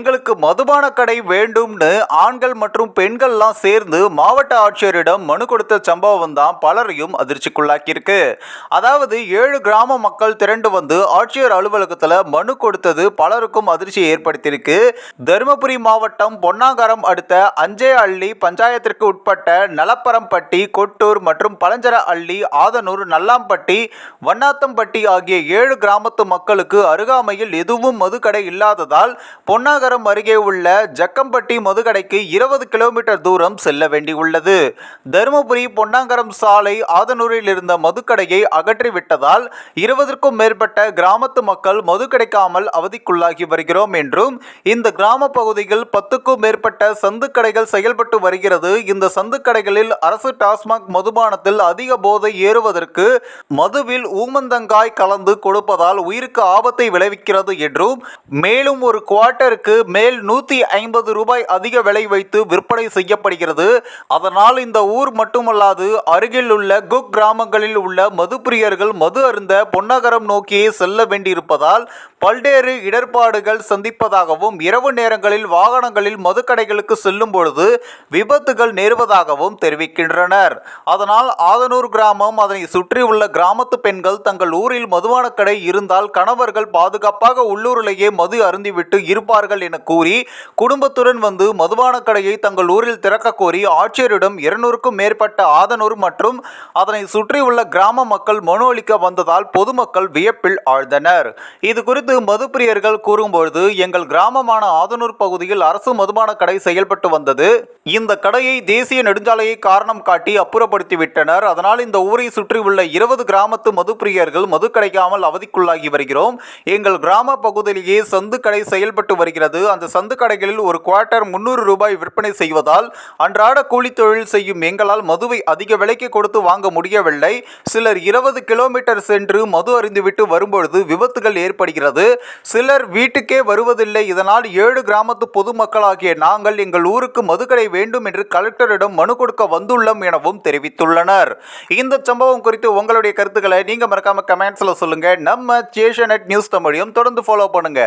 எங்களுக்கு மதுபான கடை வேண்டும்னு ஆண்கள் மற்றும் பெண்கள்லாம் சேர்ந்து மாவட்ட ஆட்சியரிடம் மனு கொடுத்த சம்பவம் தான் பலரையும் அதிர்ச்சிக்குள்ளாக்கியிருக்கு. அதாவது ஏழு கிராம மக்கள் திரண்டு வந்து ஆட்சியர் அலுவலகத்தில் மனு கொடுத்தது பலருக்கும் அதிர்ச்சியை ஏற்படுத்தியிருக்கு. தருமபுரி மாவட்டம் பொன்னாகரம் அடுத்த அஞ்சே அள்ளி பஞ்சாயத்திற்கு உட்பட்ட நலப்பரம்பட்டி கொட்டூர் மற்றும் பழஞ்சர அள்ளி ஆதனூர் நல்லாம்பட்டி வண்ணாத்தம்பட்டி ஆகிய ஏழு கிராமத்து மக்களுக்கு அருகாமையில் எதுவும் மதுக்கடை இல்லாததால் பொன்னாகரம் அருகே உள்ள ஜக்கம்பட்டி மதுக்கடைக்கு இருபது கிலோமீட்டர் தூரம் செல்ல வேண்டியுள்ளது. தருமபுரி பொன்னாங்கரம் சாலை ஆதனூரில் இருந்த மதுக்கடையை அகற்றிவிட்டதால் இருபதற்கும் மேற்பட்ட கிராமத்து மக்கள் மது கிடைக்காமல் அவதிக்குள்ளாகி வருகிறோம் என்றும் இந்த கிராம பகுதியில் பத்துக்கும் மேற்பட்ட சந்துக்கடைகள் செயல்பட்டு வருகிறது. இந்த சந்துக்கடைகளில் அரசு டாஸ்மாக் மதுபானத்தில் அதிக போதை ஏறுவதற்கு மதுவில் ஊமந்தங்காய் கலந்து கொடுப்பதால் உயிருக்கு ஆபத்தை விளைவிக்கிறது என்றும் மேலும் ஒரு குவார்ட்டருக்கு மேல் நூற்றி ஐம்பது ரூபாய் அதிக விலை வைத்து விற்பனை செய்யப்படுகிறது. அதனால் இந்த ஊர் மட்டுமல்லாது அருகில் உள்ள குக் கிராமங்களில் உள்ள மதுப்பிரியர்கள் மது அருந்த பொன்னகரம் நோக்கியே செல்ல வேண்டியிருப்பதால் பல்வேறு இடர்பாடுகள் சந்திப்பதாகவும் இரவு நேரங்களில் வாகனங்களில் மதுக்கடைகளுக்கு செல்லும் பொழுது விபத்துகள் நேருவதாகவும் தெரிவிக்கின்றனர். அதனால் ஆதனூர் கிராமம் அதனை சுற்றியுள்ள கிராமத்து பெண்கள் தங்கள் ஊரில் மதுவான கடை இருந்தால் கணவர்கள் பாதுகாப்பாக உள்ளூரிலேயே மது அருந்திவிட்டு இருப்பார்கள் என கூறி குடும்பத்துடன் வந்து மதுபான கடையை தங்கள் ஊரில் திறக்க கோரி ஆட்சியரிடம் இருநூறுக்கும் மேற்பட்ட ஆதனூர் மற்றும் அதனை சுற்றியுள்ள கிராம மக்கள் மனு அளிக்க வந்ததால் பொதுமக்கள் வியப்பில் ஆழ்ந்தனர். இது குறித்து மதுப்பிரியர்கள் கூறும்பொழுது எங்கள் கிராமமான ஆதனூர் பகுதியில் அரசு மதுபான கடை செயல்பட்டு வந்தது. இந்த கடையை தேசிய நெடுஞ்சாலையை காரணம் காட்டி அப்புறப்படுத்திவிட்டனர். அதனால் இந்த ஊரை சுற்றியுள்ள இருபது கிராமத்து மதுப்பிரியர்கள் மது கிடைக்காமல் அவதிக்குள்ளாகி வருகிறோம். எங்கள் கிராம பகுதியிலேயே சந்து கடை செயல்பட்டு வருகிறது. அந்த சந்து கடைகளில் ஒரு குவார்ட்டர் முன்னூறு ரூபாய் விற்பனை செய்வதால் அன்றாட கூலி தொழில் செய்யும் எங்களால் மதுவை அதிக விலைக்கு கொடுத்து வாங்க முடியவில்லை. சிலர் இருபது கிலோமீட்டர் சென்று மது அறிந்துவிட்டு வரும்பொழுது விபத்துகள் ஏற்படுகிறது. சிலர் வீட்டுக்கே வருவதில்லை. இதனால் ஏழு கிராமத்து பொதுமக்களாகிய நாங்கள் எங்கள் ஊருக்கு மதுக்கடை வேண்டும் என்று கலெக்டரிடம் மனு கொடுக்க வந்துள்ளோம் எனவும் தெரிவித்துள்ளனர். இந்த சம்பவம் குறித்து உங்களுடைய கருத்துக்களை நீங்க மறக்காம கமெண்ட்ஸ்ல சொல்லுங்க. நம்ம சேஷனட் நியூஸ் தமிழையும் தொடர்ந்து ஃபாலோ பண்ணுங்க.